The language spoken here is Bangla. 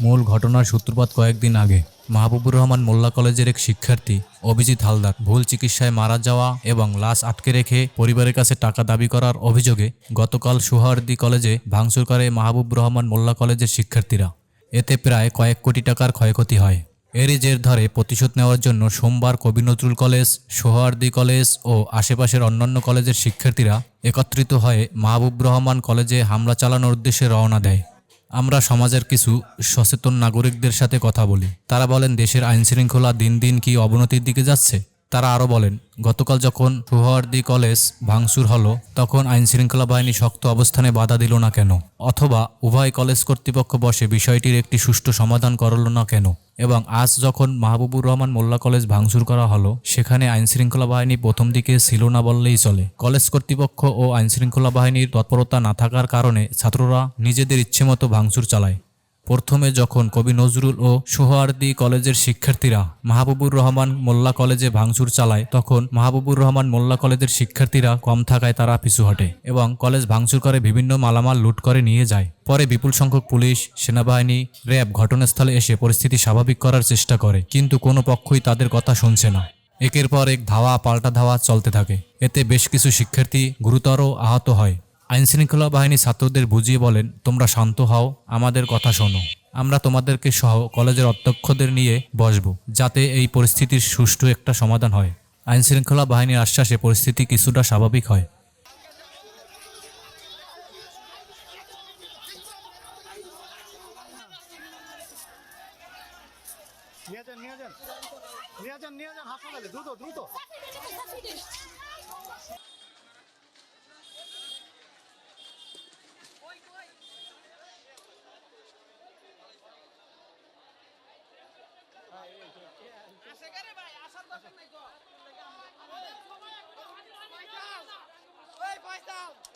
মূল ঘটনার সূত্রপাত কয়েকদিন আগে। মাহবুবুর রহমান মোল্লা কলেজের এক শিক্ষার্থী, অভিজিৎ হালদার, ভুল চিকিৎসায় মারা যাওয়া এবং লাশ আটকে রেখে পরিবারের কাছে টাকা দাবি করার অভিযোগে গতকাল সুহার্দি কলেজে ভাঙচুর করে মাহবুব রহমান মোল্লা কলেজের শিক্ষার্থীরা। এতে প্রায় কয়েক কোটি টাকার ক্ষয়ক্ষতি হয়। এরই জের ধরে প্রতিশোধ নেওয়ার জন্য সোমবার কবি নজরুল কলেজ, সোহার্দি কলেজ ও আশেপাশের অন্যান্য কলেজের শিক্ষার্থীরা একত্রিত হয়ে মাহবুব রহমান কলেজে হামলা চালানোর উদ্দেশ্যে রওনা দেয়। আমরা সমাজের কিছু সচেতন নাগরিকদের সাথে কথা বলি। তারা বলেন, দেশের আইনশৃঙ্খলা দিন দিন কি অবনতির দিকে যাচ্ছে? তারা আরও বলেন, গতকাল যখন সুহার্দি কলেজ ভাঙচুর হলো, তখন আইনশৃঙ্খলা বাহিনী শক্ত অবস্থানে বাধা দিল না কেন? অথবা উভয় কলেজ কর্তৃপক্ষ বসে বিষয়টির একটি সুষ্ঠু সমাধান করল না কেন? এবং আজ যখন মাহবুবুর রহমান মোল্লা কলেজ ভাঙচুর করা হলো, সেখানে আইনশৃঙ্খলা বাহিনী প্রথম দিকে ছিল না বললেই চলে। কলেজ কর্তৃপক্ষ ও আইনশৃঙ্খলা বাহিনীর তৎপরতা না থাকার কারণে ছাত্ররা নিজেদের ইচ্ছেমতো ভাঙচুর চালায়। প্রথমে যখন কবি নজরুল ও সোহরার্দি কলেজের শিক্ষার্থীরা মাহবুবুর রহমান মোল্লা কলেজে ভাঙচুর চালায়, তখন মাহবুবুর রহমান মোল্লা কলেজের শিক্ষার্থীরা কম থাকায় তারা পিছু হটে এবং কলেজ ভাঙচুর করে বিভিন্ন মালামাল লুট করে নিয়ে যায়। পরে বিপুল সংখ্যক পুলিশ, সেনাবাহিনী, র্যাব ঘটনাস্থলে এসে পরিস্থিতি স্বাভাবিক করার চেষ্টা করে, কিন্তু কোনো পক্ষই তাদের কথা শুনছে না। একের পর এক ধাওয়া, পাল্টা ধাওয়া চলতে থাকে। এতে বেশ কিছু শিক্ষার্থী গুরুতর আহত হয়। আইনশৃঙ্খলা বাহিনী ছাত্রদের বুঝিয়ে বলেন, তোমরা শান্ত হও, আমাদের কথা শোনো। আমরা তোমাদেরকে সহ কলেজের অধ্যক্ষদের নিয়ে বসবো, যাতে এই পরিস্থিতির সুষ্ঠু একটা সমাধান হয়। আইনশৃঙ্খলা বাহিনীর আশ্বাসে পরিস্থিতি কিছুটা স্বাভাবিক হয়। নিয়ে যান নিয়ে যান হাসপাতালে দ্রুত দ্রুত। আসে কেন ভাই আসার দরকার নাই তো